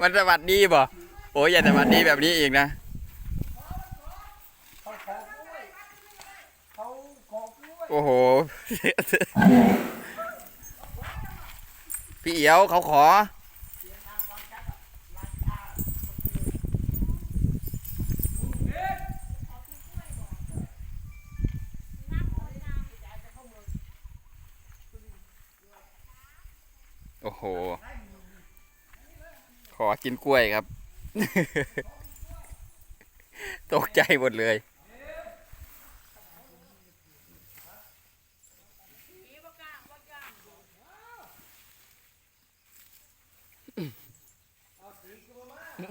มันสวัสดีบ่โอ้ยอย่าสวัสดีแบบนี้อีกนะโอ้โห พี่เอียวเขาขอ โอ้โห ขอกินกล้วยครับ ตกใจหมดเลย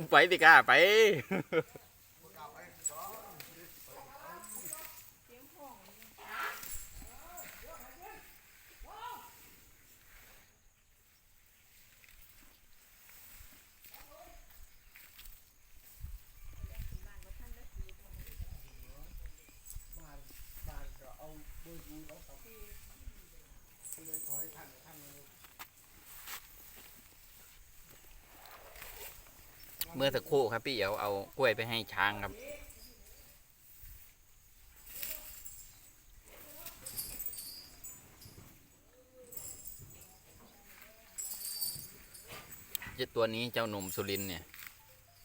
ไปสิก้าไป บ้านบ้านก็เอาเบอร์ดูเขาครับเลยขอให้ท่านท่านเลย เมื่อสักครู่ครับพี่เอียวเอากล้วยไปให้ช้างครับเจ้าตัวนี้เจ้าหนุ่มสุรินเนี่ย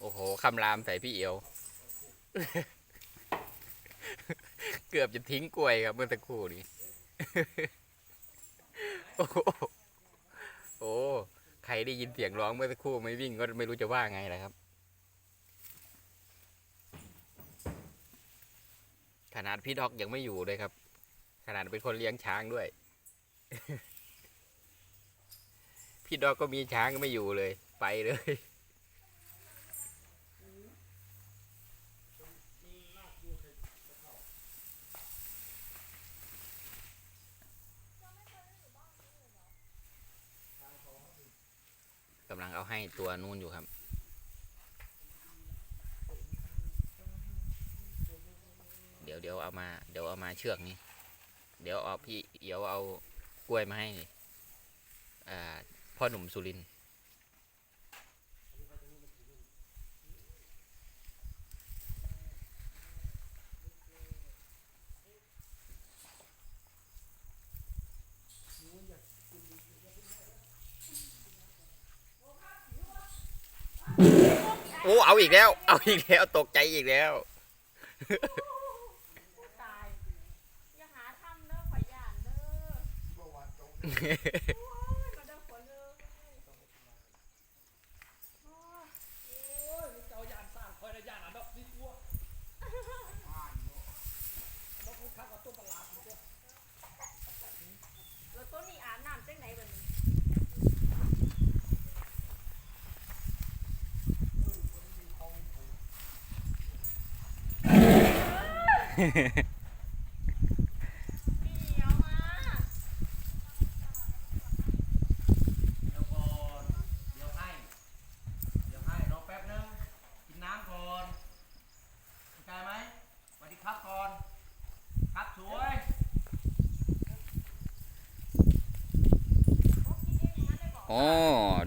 โอ้โหคำรามใส่พี่เอียว เกือบจะทิ้งกล้วยครับเมื่อสักครู่นี้ โอ้โหโอ้ใครได้ยินเสียงร้องเมื่อสักครู่ไม่วิ่งก็ไม่รู้จะว่าไงล่ะครับ ขนาดพี่ด็อกยังไม่อยู่เลยครับ ขนาดเป็นคนเลี้ยงช้างด้วย พี่ด็อกก็มีช้างก็ไม่อยู่เลย ไปเลย กำลังเอา ให้ตัวนู้นอยู่ครับ เดี๋ยวเดี๋ยวเอามา เดี๋ยวเอามาเชือกนี้ เดี๋ยวเอาพี่เดี๋ยวเอากล้วยมาให้อ่าพ่อหนุ่มสุรินทร์ โอ้เอาอีกแล้ว เอาอีกแล้วตกใจอีกแล้วตายอย่าหาทำเด้อขอยานเด้อ เมื่อวานตรง โอ้ยมาเด้อขอเลยโอ้ย โอ้ยมึงจะเอายานสร้างคอยระยานอันดอกนี่กลัว บ้านเนาะ อันดอกมึงข้าวกับต้นตลาดมึงก็ แล้วต้นนี้อาบน้ำจังไหนบัดนี้ พี่เดียวมา เดี๋ยวก่อนเดี๋ยวให้ เดี๋ยวให้รอแป๊บนึง กินน้ำก่อนเข้าใจไหมสวัสดีครับก่อน ครับสวย โอ้กินเองอย่างนั้นเลยบอ กโอ้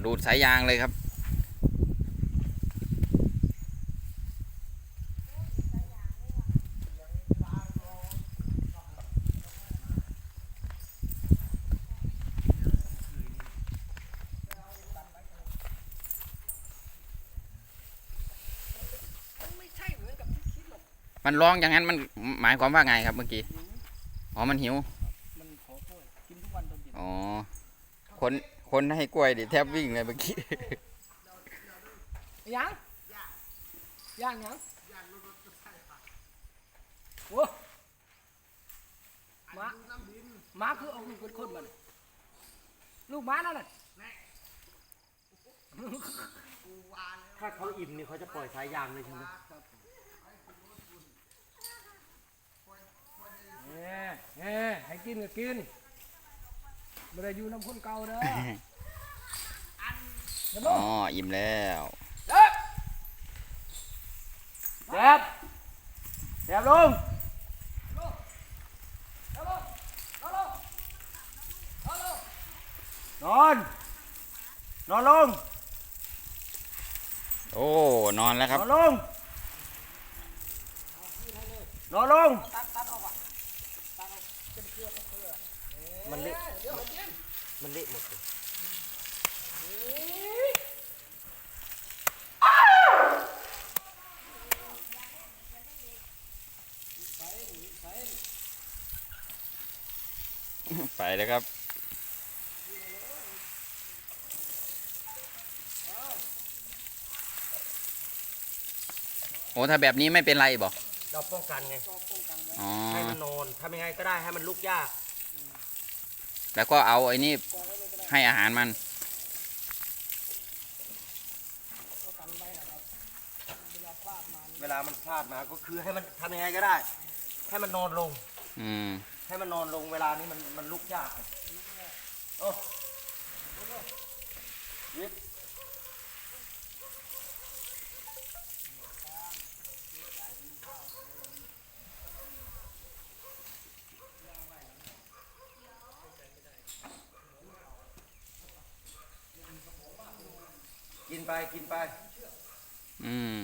ดูดสายยางเลยครับ สายยางเลยว่ะ มันไม่ใช่เหมือนกับที่คิดหรอก มันร้องอย่างนั้นมันหมายความว่าไงครับเมื่อกี้ อ๋อ มันหิว มันขอกล้วยกินทุกวันตอนเย็นอ๋อ คน คนให้กล้วยดิแทบวิ่งเลยเมื่อกี้ ยังย่างยังย่างรถรถไฟฟ้าโอ้มามาคือเอาลูกเป็นคนมันลูกม้านั่นน่ะถ้าเขาอิ่มนี่เขาจะปล่อยสายยางเลยใช่ไหม แหมแหมให้กินก็กินบ่ได้อยู่น้ำพุนเก่าเด้อเอ๋ออิ่มแล้วเจ็บเจ็บเจ็ลงนอน นอนลง โอ้ นอนแล้วครับ นอนลง นอนลง มันเละมันเละหมดเลยไปเลยครับโอ้ถ้าแบบนี้ไม่เป็นไรบอกเราป้องกันไงอ๋อ ให้มันนอนทำยังไงก็ได้ให้มันลุกยาก แล้วก็เอาไอ้นี่ให้อาหารมัน เวลามันพลาดมาก็คือให้มันทำยังไงก็ได้ ให้มันนอนลง อืม ให้มันนอนลงเวลานี้มันมันลุกยากไงโอ้ยิบ กินไปกินไป อืม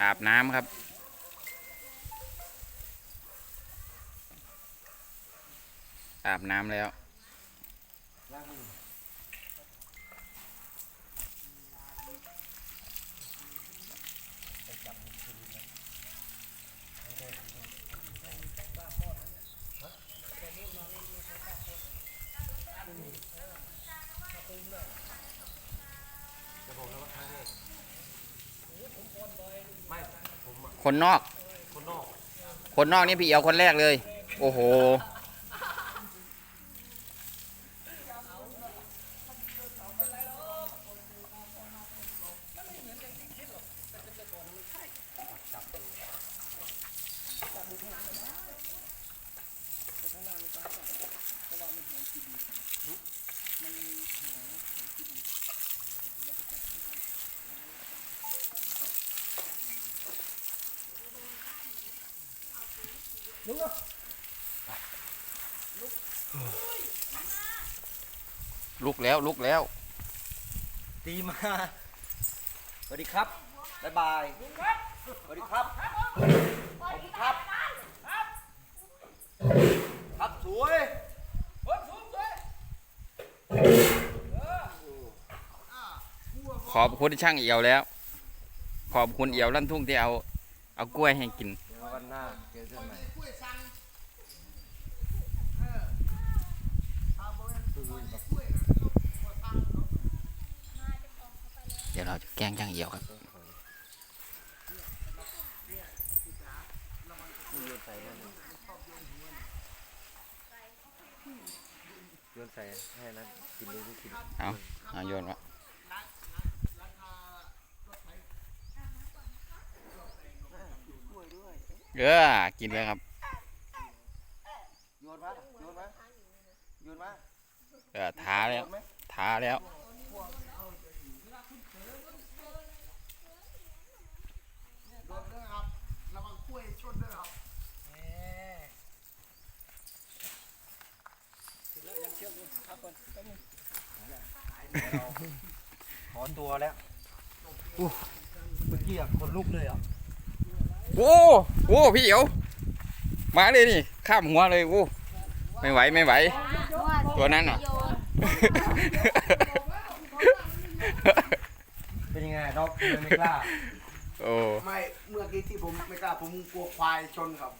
อาบน้ำครับ อาบน้ำแล้วล้างมือ คนนอก คนนอก คนนอกนี่พี่เอียวคนแรกเลย โอ้โห ลุกแล้วลุกแล้ว ตีมา สวัสดีครับ บ๊ายบาย สวัสดีครับขอบคุณครับ ครับสวยขอบคุณช่างเอียวแล้ว ขอบคุณเอียวลั่นทุ่งที่เอา เอากล้วยให้กินเดี๋ยววัน หน้าเจอกันใหม่กล้วยสั่งเดี๋ยวเราจะแกล้งช่างเอียวครับโยนใส่ให้นั้นกินเลยกินเอาเอาโยนวะ เออกินเลยครับโยนมาโยนมาโยนมาเออท้าแล้วท้าแล้วโดนด้วยครับระวังกล้วยชนด้วยครับขอตัวแล้วอู้เมื่อกี้อะคนลุกเลยอะ โอ้โอ้พี่เอียวมาเลยนี่ ข้ามหัวเลยโอ้ไม่ไหวไม่ไหว ตัวนั้นเหรอ เป็นยังไงด็อกทำไมไม่กล้า โอ้ไม่เมื่อกี้ที่ผมไม่กล้าผมกลัวควายชนครับ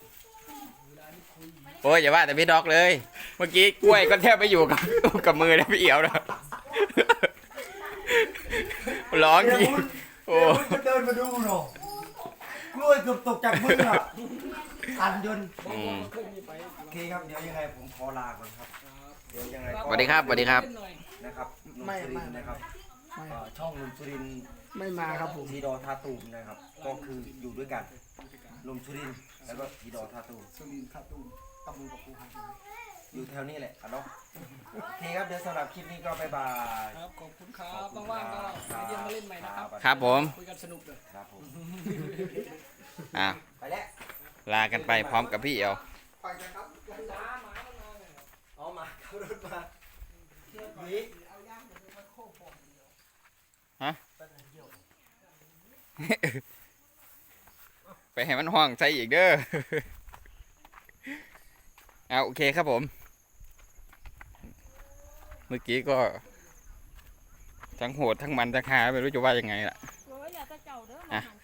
โอ้ยอย่าว่าแต่พี่ด็อกเลย เมื่อกี้กล้วยก็แทบไม่อยู่กับกับมือเลยพี่เอียวนะร้องทีโอ้เดี๋ยวมันเดินมาดูหน่อ ยกล้วยเกือบตกจากมืออะสั่นจนอืมโอเคครับเดี๋ยวยังไงผมขอลาก่อนครับเดี๋ยวยังไงก็สวัสดีครับสวัสดีครับ นะครับหนุ่มไม่สุรินทร์ไม่นะครับไม่เอ่อช่องหนุ่มสุรินทร์ไม่มาครับผม ทีดอทาตูมนะครับ ก็คืออยู่ด้วยกันหนุ่มสุรินทร์แล้วก็ทีดอทาตูม สุรินทร์คาตูมตำบลกับปูหันอยู่แถวนี้แหละอะเนาะโอเคครับเดี๋ยวสำหรับคลิปนี้ก็บ๊ายบายครับขอบคุณครับว่างๆก็มาเยี่ยมมาเล่นใหม่นะครับ ครับผม คุยกันสนุกเลย ครับผม อะไปแล้วลากันไปพร้อมกับพี่เอียวไปกันครับเอามาขับรถมาหนีไปให้มันห้องใส่อีกเด้อเอาโอเคครับผม เมื่อกี้ก็ทั้งโหดทั้งมันทั้งหาไม่รู้จะว่ายังไงล่ะโอ้ยอย่าแต่เจ้าเด้ออะมาหาจ้า